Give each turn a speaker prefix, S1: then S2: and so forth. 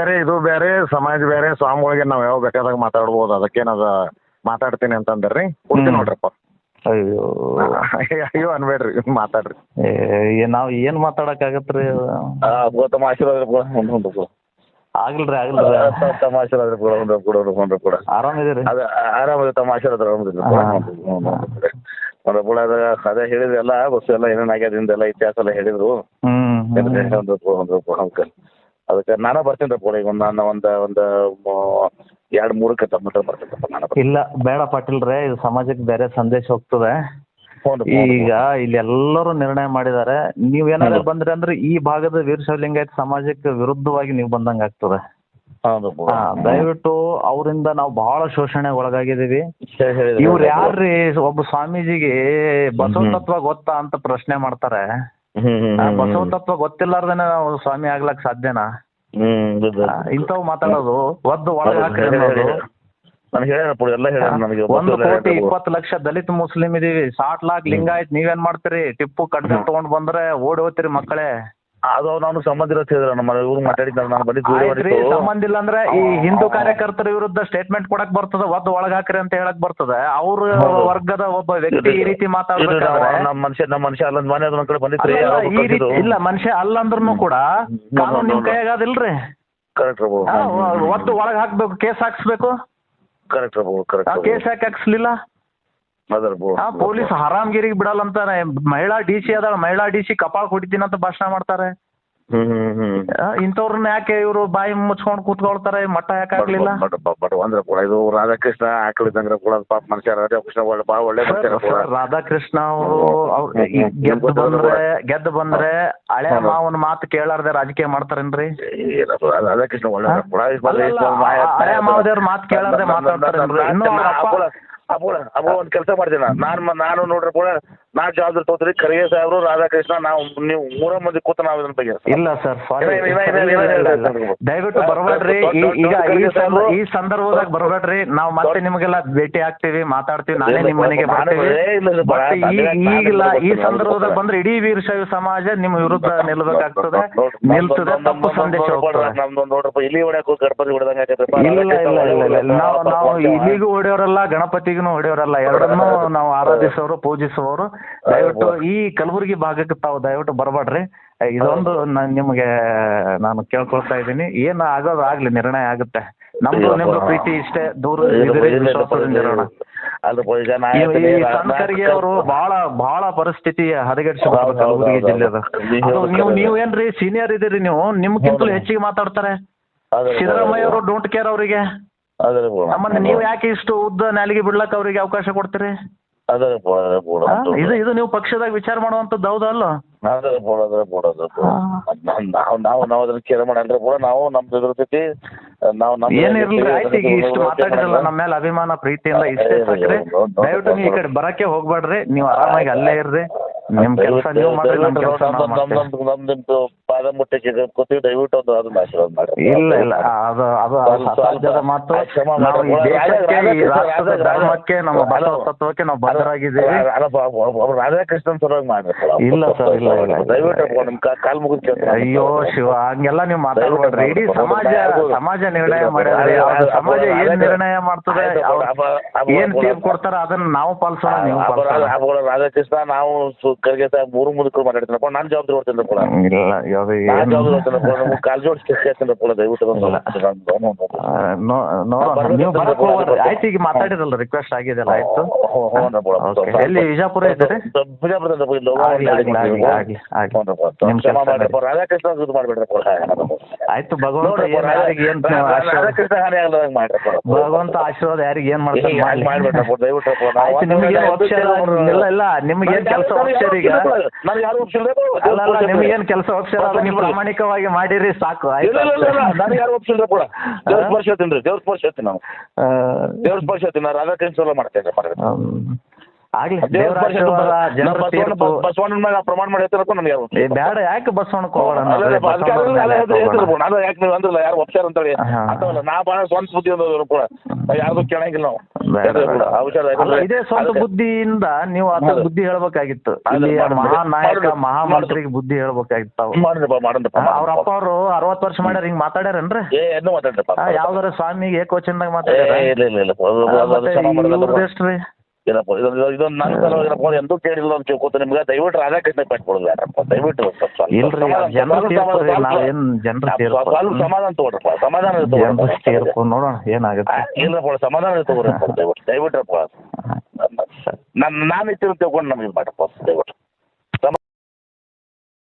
S1: ಬೇರೆ ಇದು ಬೇರೆ ಸಮಾಜ ಬೇರೆ ಸ್ವಾಮಿಗಳಿಗೆ ನಾವು ಯಾವ ಬೇಕಾದಾಗ ಮಾತಾಡ್ಬೋದು ಅದಕ್ಕೇನದ ಮಾತಾಡ್ತೀನಿ ಅಂತಂದ್ರಿ. ಕೊಡ್ತೀನಿ
S2: ಹ್ಮ್.
S1: ನೋಡ್ರಪ್ಪ.
S2: ಅಯ್ಯೋ.
S1: ಅಯ್ಯೋ ಅನ್ಬೇಡ್ರಿ ಮಾತಾಡ್ರಿ.
S2: ಏ ನಾವು ಏನು ಮಾತಾಡೋಕ್ಕಾಗತ್ತೆ ರೀ
S3: ತಮ್ಮ ಆಶೀರ್ವಾದ
S2: ಆಗಿಲ್ರಿ ಆಗಿಲ್ರಿ.
S3: ತಮ್ಮ ಆಶೀರ್ವಾದ ಕೂಡ ಒಂದು ಕೂಡ
S2: ಆರಾಮಿದ್ದೀರಿ
S3: ಅದ ಆರಾಮದ ತಮ್ಮ ಆಶೀರ್ವಾದ ಅದ ಅದೇ ಹೇಳಿದ್ರಲ್ಲ ಬಸ್ ಎಲ್ಲ ಏನೇನು ಆಗ್ಯದ ಹಿಂದೆಲ್ಲ ಇತಿಹಾಸ ಎಲ್ಲ ಹೇಳಿದ್ರು.
S2: ಹ್ಮ್.
S3: ಒಂದು ಒಂದು ಅದಕ್ಕೆ ನಾನು ಬರ್ತೀನಿ ರೀ ಈಗ ಒಂದು ನಾನು ಒಂದು ಒಂದು ಎರಡು ಮೂರಕ್ಕೆ ತಮ್ಮ ಬರ್ತೀನಿ ಬರ್ತೀನಿ ನಾನು
S2: ಇಲ್ಲ ಬೇಡ ಪಾಟೀಲ್ರೆ ಇದು ಸಮಾಜಕ್ಕೆ ಬೇರೆ ಸಂದೇಶ ಹೋಗ್ತದೆ ಈಗ ಇಲ್ಲಿ ಎಲ್ಲರೂ ನಿರ್ಣಯ ಮಾಡಿದ್ದಾರೆ ನೀವ್ ಏನಾದ್ರು ಬಂದ್ರೆ ಅಂದ್ರೆ ಈ ಭಾಗದ ವೀರಶೈವಲಿಂಗಾಯತ ಸಮಾಜಕ್ಕೆ ವಿರುದ್ಧವಾಗಿ ನೀವು ಬಂದಂಗ ಆಗ್ತದೆ
S3: ಹೌದು
S2: ಹಾ ದಯವಿಟ್ಟು ಅವರಿಂದ ನಾವು ಬಹಳ ಶೋಷಣೆ
S3: ಒಳಗಾಗಿದೀವಿ
S2: ಇವ್ರು ಯಾರ್ರಿ ಒಬ್ಬ ಸ್ವಾಮೀಜಿಗೆ ಬಸವ ತತ್ವ ಗೊತ್ತಾ ಅಂತ ಪ್ರಶ್ನೆ ಮಾಡ್ತಾರೆ ಆ,
S3: ಹ್ಮ್
S2: ಬಸವ ತತ್ವ ಗೊತ್ತಿಲ್ಲಾರ್ದೇನೆ ನಾವು ಸ್ವಾಮಿ ಆಗ್ಲಕ್ ಸಾಧ್ಯನಾ? ಆ, ಇಂಥವ್ ಮಾತಾಡೋದು ಒದ್ದು ಒಳಗೆ ಹಾಕ್ರಿ ಅನ್ನೋದು.
S3: ನನಗೆ ಹೇಳ ಎಲ್ಲ ಹೇಳ ನನಗೆ.
S2: ಒಂದು ಕೋಟಿ ಇಪ್ಪತ್ತು ಲಕ್ಷ ದಲಿತ ಮುಸ್ಲಿಂ ಇದೀವಿ. ಸಾಟ್ ಲಾಕ್ ಲಿಂಗಾಯತ್ ನೀವೇನ್ ಮಾಡ್ತೀರಿ? ಟಿಪ್ಪು ಕಡ್ಡ ತಗೊಂಡ್ ಬಂದ್ರೆ ಓಡಿ ಹೋಗ್ತೀರಿ ಮಕ್ಕಳೇ.
S3: ಅದು ನಾನು ಸಂಬಂಧ ಇರೋ ಹೇಳಿದ್ರು ನಮ್ಮ ಇವ್ರು ಮಾತಾಡಿದ್ದ ನಾನು ಬಂದಿದ್ದು
S2: ಆಯ್ತ್ರಿ ಸಂಬಂಧ ಇಲ್ಲ ಅಂದ್ರೆ ಈ ಹಿಂದೂ ಕಾರ್ಯಕರ್ತರ ವಿರುದ್ಧ ಸ್ಟೇಟ್ಮೆಂಟ್ ಕೊಡಕ್ ಬರ್ತದ ಒದ್ದು ಒಳಗ್ ಹಾಕ್ರಿ ಅಂತ ಹೇಳಕ್ ಬರ್ತದ. ಅವ್ರ
S3: ಹೌದು.
S2: ವರ್ಗದ ಒಬ್ಬ ವ್ಯಕ್ತಿ ಈ ರೀತಿ ಮಾತಾಡ್ಬೇಕಾದ್ರೆ
S3: ನಮ್ಮ ಮನುಷ್ಯ ನಮ್ಮ ಮನುಷ್ಯ ಅಲ್ಲ ಮನೆ ಅದನ್ನ ಕಡೆ ಬಂದಿತ್ರಿ
S2: ಅಲ್ಲ, ಈ ರೀತಿ ಇಲ್ಲ ಮನುಷ್ಯ ಅಲ್ಲ ಅಂದ್ರೂ ಕೂಡ ಕಾನೂನು ನಿಮ್ ಕೈಯಾಗದಿಲ್ರಿ
S3: ಕರೆಕ್ಟ್
S2: ಆ, ಒದ್ದು ಒಳಗ್ ಹಾಕ್ಬೇಕು ಕೇಸ್ ಹಾಕ್ಸ್ಬೇಕು?
S3: ಕರೆಕ್ಟ್ ಕರೆಕ್ಟ್
S2: ಕೇಸ್ ಯಾಕೆ ಹಾಕ್ಸ್ಲಿಲ್ಲ?
S3: ಅದರ ಬು
S2: ಆ ಪೊಲೀಸ್ ಹರಾಮ್ಗಿರಿಗೆ ಬಿಡಲ್ಲ ಅಂತಾರೆ ಮಹಿಳಾ ಡಿ ಸಿ ಅದಾಳ ಮಹಿಳಾ ಡಿ ಸಿ ಕಪಾಳ ಕೊಡಿತೀನಿ ಅಂತ ಭಾಷಣ ಮಾಡ್ತಾರೆ.
S3: ಹ್ಮ್ ಹ್ಮ್ ಹ್ಮ್.
S2: ಆ, ಇಂಥವ್ರನ್ನ ಯಾಕೆ ಇವರು ಬಾಯಿ ಮುಚ್ಕೊಂಡು ಕೂತ್ಕೊಳ್ತಾರೆ ಮಟ್ಟ ಯಾಕೆ ಆಗ್ಲಿಲ್ಲ
S3: ಬಟ್ ಬಟ್ ಅಂದ್ರೆ ಕೂಡ ಇದು ರಾಧಾಕೃಷ್ಣ ಆಕಳಿದಂಗ್ರ ಕೂಡ ಪಾಪ ಮನುಷ್ಯ ರಾಧಾಕೃಷ್ಣ ಒಳ್ಳೆ ಬಾ ಒಳ್ಳೆ ಕೂಡ.
S2: ರಾಧಾಕೃಷ್ಣ ಅವರು ಅವ್ರು ಈ ಗೆದ್ದು ಬಂದ್ರೆ ಗೆದ್ದು ಬಂದ್ರೆ ಹಳೆ ಮಾವನ ಮಾತು ಕೇಳಾರ್ದೆ ರಾಜಕೀಯ ಮಾಡ್ತಾರೇನ್ರಿ?
S3: ರಾಧಾಕೃಷ್ಣ ಒಳ್ಳೆ ಕೂಡ
S2: ಅಲ್ಲಲ್ಲ, ಆ ಹಳೆ ಮಾವದೇವ್ರ ಮಾತ್ ಕೇಳಾರ್ದೆ ಮಾತಾಡ್ತಾರೇನ್ರಿ? ಇನ್ನೂ ಅವ್ರ ಅಪ್ಪ
S3: ಅಪ್ಪಳ ಅಪ್ಪ ಒಂದು ಕೆಲಸ ಮಾಡ್ತೀನಿ ನಾನು. ನಾನು ನಾನು ನಾಲ್ಕು ಜವಾಬ್ದಾರಿ ತಗೋತೀರಿ ಖರ್ಗೆ ಸಾಹೇಬ್ರು ರಾಧಾಕೃಷ್ಣ ನಾವು ನೀವು ಮೂರ ಮಂದಿ ಕೂತ ನಾವು ಇದನ್ನ ಬಗ್ಗೆ.
S2: ಇಲ್ಲ ಸರ್ ಸಾರಿ
S3: ಇಲ್ಲ, ಇಲ್ಲ, ಇಲ್ಲ, ಇಲ್ಲ, ಇಲ್ಲ, ಇಲ್ಲ, ಇಲ್ಲ.
S2: ದಯವಿಟ್ಟು ಬರಬೇಡ್ರಿ. ಈ- ಈಗ ಈ ಸಂದ- ಈ ಸಂದರ್ಭದಾಗ ಬರಬೇಡ್ರಿ. ನಾವು ಮತ್ತೆ ನಿಮಗೆಲ್ಲ ಭೇಟಿ ಆಗ್ತೀವಿ ಮಾತಾಡ್ತೀವಿ. ನಾನೇ ನಿಮ್ಮ ಮನೆಗೆ ಬರ್ತೀವಿ. ಬಟ್ ಈ ಈಗಿಲ್ಲ ಈ ಸಂದರ್ಭದಾಗ ಬಂದ್ರೆ ಇಡೀ ವೀರಶೈವ ಸಮಾಜ ನಿಮ್ಮ ವಿರುದ್ಧ ನಿಲ್ಬೇಕಾಗ್ತದೆ ನಿಲ್ತದೆ ತಪ್ಪು ಸಂದೇಶ ಹೋಗ್ತದೆ.
S3: ನಮ್ದು ನೋಡ್ರಪ್ಪ ಇಲ್ಲಿ ಹೊಡ್ಯಾಕ ಗಣಪತಿ ಹೊಡೆದಂಗ
S2: ಇಲ್ಲ ಇಲ್ಲ ಇಲ್ಲ ಇಲ್ಲ. ಇಲ್ಲ ನಾವು ನಾವು ಇಲ್ಲಿಗೂ ಹೊಡೆಯೋರಲ್ಲ ಗಣಪತಿಗೂ ಹೊಡೆಯೋರಲ್ಲ. ಎರಡನ್ನೂ ನಾವು ಆರಾಧಿಸುವವರು ಪೂಜಿಸುವವರು. ದಯವಿಟ್ಟು ಈ ಕಲಬುರಗಿ ಭಾಗಕ್ಕೆ ತಾವು ದಯವಿಟ್ಟು ಬರಬೇಡ್ರಿ. ಇದೊಂದು ನಾನು ನಿಮಗೆ ನಾನು ಕೇಳ್ಕೊಳ್ತಾ ಇದ್ದೀನಿ. ಏನು ಆಗೋದು ಆಗ್ಲಿ ನಿರ್ಣಯ ಆಗುತ್ತೆ. ನಮ್ದು ನಿಮ್ದು ಪ್ರೀತಿ ಇಷ್ಟೇ. ದೂರ ಅವ್ರು ಇರೋಣ.
S3: ನಾ-
S2: ಅವರು ಬಹಳ ಬಹಳ ಪರಿಸ್ಥಿತಿ ಹದಗೆಡಿಸಬಾರ್ದು
S3: ಹೌದು, ಹೌದು,
S2: ಕಲಬುರಗಿ. ಜಿಲ್ಲೆದು.
S3: ನೀವು.
S2: ನೀವೇನ್ರಿ ಸೀನಿಯರ್ ಇದೀರಿ ನೀವು ನಿಮ್ಗಿಂತಲೂ. ಹೆಚ್ಚಿಗೆ ಮಾತಾಡ್ತಾರೆ. ಸಿದ್ದರಾಮಯ್ಯ ಅವರು ಡೋಂಟ್ ಕೇರ್ ಅವರಿಗೆ. ಮತ್ತೆ ನೀವು ಯಾಕೆ ಇಷ್ಟು ಉದ್ದ ನಾಲಿಗೆ ಬಿಡ್ಲಕ್ಕ ಅವರಿಗೆ ಅವಕಾಶ ಕೊಡ್ತೀರಿ?
S3: ಅದೇ ಬೋಡ
S2: ಆ? ಇದು ಇದು ನೀವು ಪಕ್ಷದಾಗ ವಿಚಾರ ಮಾಡುವಂತದ್ದು ಹೌದಲ್ಲ ಅಲ್ಲ
S3: ಅದೇ ಬೋಡ ಅದೇ ಬೋಡ ಅದೇ ನಾವು ನಾವು ನಾವು ಅದನ್ನ ಕೇರ್ ಮಾಡಲ್ರಿ ಕೂಡ ನಾವು ನಮ್ದು ಇರ್ತೈತಿ ನಾವು ನಮ್ಮ
S2: ಏನಿರ್ಲಿ ಆಯ್ತು ಈಗ ಇಷ್ಟು ಮಾತಾಡಿರಲ್ಲ ನಮ್ಮ ಮೇಲೆ ಅಭಿಮಾನ ಪ್ರೀತಿಯಿಂದ ಇಷ್ಟೇ ಸಾಕ್ರಿ. ದಯವಿಟ್ಟು ನೀವು ಈ ಕಡೆ ಬರಕ್ಕೆ ಹೋಗ್ಬೇಡ್ರಿ ನೀವು ಆರಾಮಾಗಿ ಅಲ್ಲೇ ಇರ್ರಿ. ನಿಮ್ ಕೆಲಸ ನೀವು ಮಾಡ್ರಿ ನಮ್ ಕೆಲಸ ನಾವು ಮಾಡ್ತೀವಿ.
S3: ನಮ್ದು ಪಾದ ಮುಟ್ಟಕ್ಕೆ ಕೂತೀವಿ ದಯವಿಟ್ಟು ಒಂದು ಅದನ್ನ ಆಶೀರ್ವಾದ ಮಾಡಿ.
S2: ಇಲ್ಲ ಇಲ್ಲ. ಅದು ಅದು ಅದು ಅಸಾಧ್ಯದ ಮಾತು.
S3: ಕ್ಷಮ
S2: ನಾವು ಈ
S3: ಮಾಡಿ.
S2: ದೇಶಕ್ಕೆ ಈ ರಾಷ್ಟ್ರದ ಧರ್ಮಕ್ಕೆ ನಮ್ಮ ಬಸವ ತತ್ವಕ್ಕೆ ನಾವು ಬದ್ಧರಾಗಿದ್ದೀವಿ.
S3: ರಾಧಾಕೃಷ್ಣನ್ ಸಲುವಾಗಿ ಮಾಡಿ
S2: ಇಲ್ಲ ಸರ್, ಇಲ್ಲ, ಇಲ್ಲ, ಇಲ್ಲ.
S3: ದಯವಿಟ್ಟು ನಿಮ್ ಕಾ- ಕಾಲ್ ಮುಗಿದ್ ಕೇಳ್ತೀನಿ.
S2: ಅಯ್ಯೋ ಶಿವ ಹಂಗೆಲ್ಲ ನೀವು ಮಾತಾಡ್ಬೇಡ್ರಿ. ಇಡೀ ಸಮಾಜ ಸಮಾಜ ನಿರ್ಣಯ ಮಾಡಿದ್ರೆ ಸಮಾಜ ಏನ್ ನಿರ್ಣಯ ಮಾಡ್ತದೆ? ಅವ್ರು ಏನ್ ತೀರ್ಪು ಕೊಡ್ತಾರ? ಅದನ್ನ ನಾವು ಪಾಲಿಸೋಣ ನೀವು ಪಾಲಿಸೋಣ.
S3: ರಾಧಾಕೃಷ್ಣ ನಾವು ಸಾಹೇಬ್ ಮೂರು ಮುದುಕರು ಮಾತಾಡ್ತೀನಿ ನಾನು ಜವಾಬ್ದಾರಿ ಕೊಡ್ತೀನಿ ಕೂಡ.
S2: ಇಲ್ಲ ಅದು ಆಯ್ತು ಈಗ ಮಾತಾಡಿರಲ್ಲ ರಿಕ್ವೆಸ್ಟ್ ಆಯ್ತು?
S3: ಹ್ಞೂ, ಹ್ಞೂ.
S2: Okay. ಎಲ್ಲಿ ವಿಜಾಪುರ ಇದ್ದೀರಿ? ಆಯ್ತು ಭಗವಂತ ಏನ್ ಭಗವಂತ ಆಶೀರ್ವಾದ ಯಾರಿಗೆ ಏನ್ ಮಾಡ್ತಾನೆ
S3: ಮಾಡಿ
S2: ಮಾಡ್ಲಿ.
S3: ಮಾಡ್ಬೇಡ್ರಪ್ಪ ದಯವಿಟ್ಟು ನಾವು
S2: ಆಯ್ತು ನಿಮ್ಗೇನ್ ಕೆಲಸ ಆಪ್ಷನ್ ಈಗ? ಅಲ್ಲ ಅಲ್ಲ ನಿಮ್ಗೇನ್ ಕೆಲಸ ಅದು ನೀವು ಪ್ರಾಮಾಣಿಕವಾಗಿ ಮಾಡಿರಿ ಸಾಕು ಆಯ್ತು.
S3: ನನಗೆ ಯಾರು ಕೂಡ. ದೇವ್ರ ಸ್ಪರ್ಶ ಹೇಳ್ತೀನಿ ರೀ ದೇವ್ರ ಸ್ಪರ್ಶ ಹೇಳ್ತೀನಿ
S2: ಆ,
S3: ದೇವ್ರ ಸ್ಪರ್ಶ ಹೇಳ್ತೀನಿ ನಾನು ರಾಧಾಕೃಷ್ಣ ಸಲ ಮಾಡ್ತೇನೆ.
S2: ಆಗ್ಲಿ
S3: ದೇವ್ರ
S2: ದೇವರ
S3: ಸ್ಪರ್ಶ
S2: ಆಶೀರ್ವಾದ ಜನರ ತೀರ್ಪು.
S3: ಬಸವಣ್ಣನ ಮೇಲೆ ಪ್ರಮಾಣ ಮಾಡಿ ಹೇಳ್ತಾರಪ್ಪ ನನಗೆ ಯಾರು?
S2: ಏ, ಬೇಡ ಯಾಕೆ ಬಸವಣ್ಣಕ್ಕೆ ಹೋಗೋಣ ಬಸವಣ್ಣನ ಮೇಲೆ ಹೋಗೋಣ.
S3: ಯಾಕೆ ನೀವು ಅಂದ್ರಲ್ಲ ಯಾರು ಒಪ್ಸ್ಯಾರ ಅಂತೇಳಿ?
S2: ಹಾ.
S3: ಅಂತವಲ್ಲ ನಾ ಭಾಳ ಸ್ವಂತ ಬುದ್ಧಿ ಅಂದವರು ಕೂಡ ಯಾವ್ದು ಕೇಳಂಗಿಲ್ಲ ನಾವು.
S2: ಬೇಡ, ಬೇಡ.
S3: ಆ ವಿಚಾರ
S2: ಅಲ್ಲ ಇದೇ ಸ್ವಂತ
S3: ಅದಕ್ಕೆ-
S2: ಬುದ್ಧಿಯಿಂದ ನೀವು ಆತ
S3: ಹೌದು.
S2: ಬುದ್ಧಿ ಹೇಳ್ಬೇಕಾಗಿತ್ತು.
S3: ಅದು
S2: ಇಲ್ಲಿ
S3: ಮಹಾ
S2: ಮಹಾನ್ ನಾಯಕ
S3: ಮಹಾಮಂತ್ರಿ
S2: ಮಹಾಮಂತ್ರಿಗೆ ಬುದ್ಧಿ ಹೇಳ್ಬೇಕಾಗಿತ್ತು ತಾವು ಅವ್ರ ಅಪ್ಪ ಅವರು ಅರವತ್ತು ವರ್ಷ ಮಾಡ್ಯಾರ ಹಿಂಗ್ ಮಾತಾಡ್ಯಾರೇನ್ರಿ?
S3: ಏ ಏನು ಮಾತಾಡ್ರಪ್ಪ.
S2: ಆ, ಯಾವ್ದಾರ ಸ್ವಾಮಿ ಏಕವಚನದಾಗ
S3: ಏ
S2: ಮಾತಾಡ್ಯಾರ?
S3: ಇಲ್ಲ ಇಲ್ಲ ಇಲ್ಲ. ಅದು- ಅದು- ಅದು
S2: ಮತ್ತೆ
S3: ಕ್ಷಮ ಮಾಡೋದಲ್ಲ.
S2: ಎಷ್ಟ್ರಿ?
S3: ಏನಪ್ಪ ಇದೊಂದು ಇದೊಂದು ನನ್ನ ಏನಪ್ಪ ಎಂದೂ ಕೇಳಿಲ್ಲ ಅಂತ ತಿಳ್ಕೊತ ನಿಮ್ಗೆ ದಯವಿಟ್ಟು ರಾಧಾಕೃಷ್ಣ ಪಟ್ಕೊಡೋದು ಬೇಡಪ್ಪ ದಯವಿಟ್ಟು ಸ್ವಲ್ಪ ಸ್ವಲ್ಪ
S2: ಇಲ್ರಿ ಜನರ ನಾವೇನ್
S3: ಸ್ವಲ್ಪ ಸಮಾಧಾನ ತಗೊಳ್ರಪ್ಪ ಸಮಾಧಾನ
S2: ಜನರ ನೋಡೋಣ ಏನಾಗುತ್ತೆ.
S3: ಇಲ್ಲಪ್ಪ ಸಮಾಧಾನ ತಗೋರಪ್ಪ ದಯವಿಟ್ಟು ದಯವಿಟ್ಟರಪ್ಪ ನನ್ನ ನಾನು ಇಟ್ಟಿರೋ ತಿಳ್ಕೊಂಡು ನಮಗೆ ಮಾಡಪ್ಪ ದಯವಿಟ್ಟು